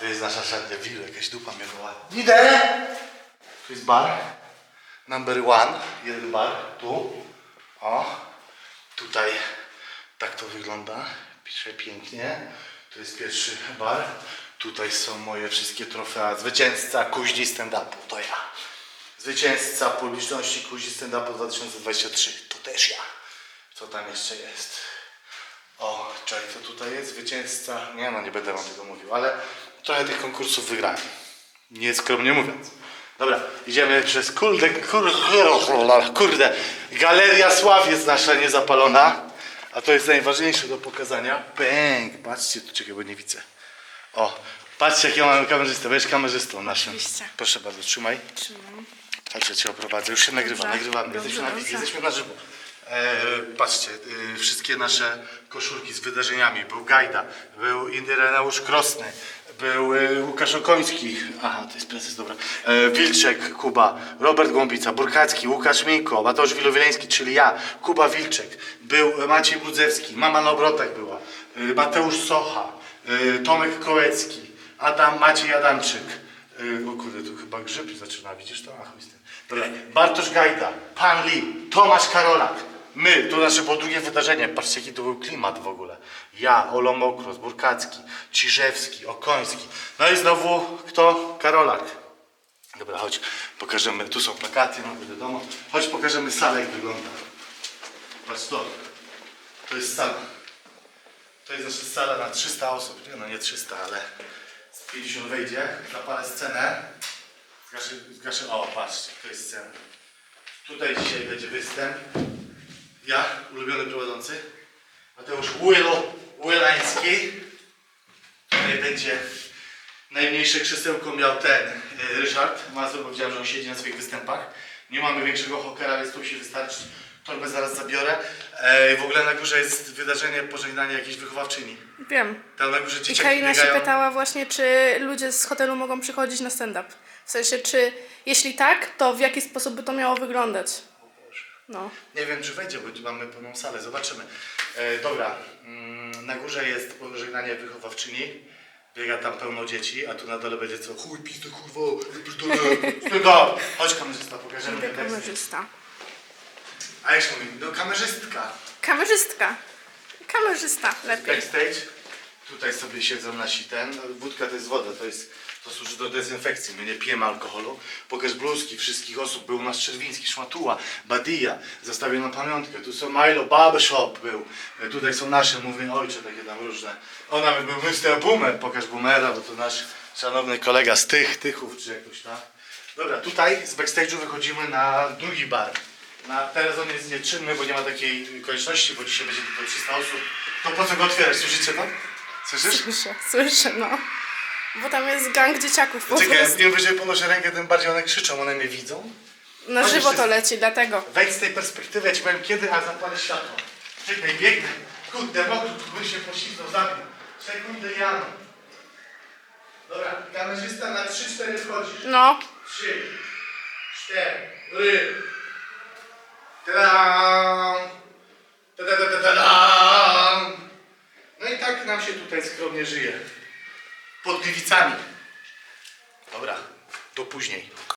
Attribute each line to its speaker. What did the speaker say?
Speaker 1: To jest nasza szatnia Wilu, jakaś dupa mnie woła. Idę! Tu jest bar. Number one. Jeden bar. Tu. O. Tutaj. Tak to wygląda. Pisze pięknie. To jest pierwszy bar. Tutaj są moje wszystkie trofea. Zwycięzca kuźni stand-upu. To ja. Zwycięzca publiczności kuźni stand-upu 2023. To też ja. Co tam jeszcze jest? O, czekaj, co tutaj jest? Zwycięzca. Nie no, nie będę wam tego mówił, ale trochę tych konkursów wygrałem. Nie skromnie mówiąc. Dobra, idziemy przez kurde, kurde, kurde. Galeria Sław jest nasza niezapalona. A to jest najważniejsze do pokazania. Bęk, patrzcie, tu czekaj, bo nie widzę. O, patrzcie jakiego mamy kamerzystę. Będziesz kamerzystą naszym.
Speaker 2: Oczywiście.
Speaker 1: Proszę bardzo, trzymaj.
Speaker 2: Trzymam.
Speaker 1: Także cię oprowadzę. Już się nagrywa,
Speaker 2: Dobrze.
Speaker 1: nagrywamy.
Speaker 2: Dobrze,
Speaker 1: Jesteśmy na,
Speaker 2: dobrze.
Speaker 1: jesteśmy na żywo. E, patrzcie, e, wszystkie nasze koszulki z wydarzeniami. Był Gajda, był Ireneusz Krosny, był e, Łukasz Okoński. Aha, to jest prezes, dobra. E, Wilczek, Kuba, Robert Głąbica, Burkacki, Łukasz Minko, Mateusz Wilowileński, czyli ja, Kuba Wilczek, był Maciej Brudzewski, mama na obrotach była, e, Mateusz Socha, e, Tomek Kołecki, Adam Maciej Adamczyk. Yy, o kurde, tu chyba grzyb zaczyna, widzisz to? Ach, chuj z tym. Dobra. Bartosz Gajda, Pan Lee, Tomasz Karolak, my, to nasze było drugie wydarzenie, patrzcie jaki to był klimat w ogóle. Ja, Olo Mokros, Burkacki, Ciżewski, Okoński, no i znowu kto? Karolak. Dobra, chodź, pokażemy, tu są plakaty, no wiadomo, chodź pokażemy salę jak wygląda. Patrz to, to jest sala. To jest nasza sala na 300 osób, nie, no nie 300, ale z 50 wejdzie, zapalę scenę. Zgaszę, zgaszę, o patrzcie, to jest scena. Tutaj dzisiaj będzie występ. Prowadzący, Mateusz Łylański. Tutaj będzie najmniejsze krzesełko miał ten y, Ryszard Mazur, bo widziałem, że on siedzi na swoich występach. Nie mamy większego hokera, więc tu się wystarczy. Torbę zaraz zabiorę. E, w ogóle na górze jest wydarzenie pożegnania jakiejś wychowawczyni.
Speaker 2: Wiem.
Speaker 1: Tam na górze
Speaker 2: I
Speaker 1: dzieciaki
Speaker 2: Karina się
Speaker 1: biegają.
Speaker 2: pytała właśnie, czy ludzie z hotelu mogą przychodzić na stand-up. W sensie, czy jeśli tak, to w jaki sposób by to miało wyglądać? No.
Speaker 1: Nie wiem, czy wejdzie, bo tu mamy pełną salę, zobaczymy. E, dobra, mm, na górze jest pożegnanie wychowawczyni. Biega tam pełno dzieci, a tu na dole będzie co? Chuj, pizdy, kurwo, pierdolę, stand up. Chodź kamerzysta, pokażemy ten tekst.
Speaker 2: kamerzysta.
Speaker 1: A jak się mówi? No kamerzystka.
Speaker 2: Kamerzystka. Kamerzysta, lepiej.
Speaker 1: Backstage. Tutaj sobie siedzą nasi ten. no, Wódka to jest woda, to jest to służy do dezynfekcji. My nie pijemy alkoholu. Pokaż bluzki wszystkich osób. Był u nas Czerwiński, Szmatuła, Badia. Zostawię na pamiątkę. Tu są Milo, Barbershop był. Tutaj są nasze, mówię ojcze, takie tam różne. O, nawet był Mr. Boomer. Pokaż Boomera, bo to nasz szanowny kolega z tych, Tychów, czy jakoś tak. Dobra, tutaj z backstage'u wychodzimy na drugi bar. Na, teraz on jest nieczynny, bo nie ma takiej konieczności, bo dzisiaj będzie tylko 300 osób. To po co go otwierać? Słyszycie to? Słyszysz?
Speaker 2: Słyszę, słyszę, no. Bo tam jest gang dzieciaków po
Speaker 1: Czekaj,
Speaker 2: prostu.
Speaker 1: im wyżej podnoszę rękę, tym bardziej one krzyczą, one mnie widzą.
Speaker 2: Na
Speaker 1: Chodź
Speaker 2: żywo
Speaker 1: jeszcze-
Speaker 2: to leci, dlatego.
Speaker 1: Wejdź z tej perspektywy, ja ci powiem kiedy, a zapalę światło. Czekaj, biegnę. Kurde, mokry, tu by się poślizgnął, zabił. Sekundę, Jan. Dobra, kamerzysta na 3-4 wchodzisz.
Speaker 2: No.
Speaker 1: 3, 4, Tadam! nam się tutaj skromnie żyje. Pod gliwicami. Dobra, do później.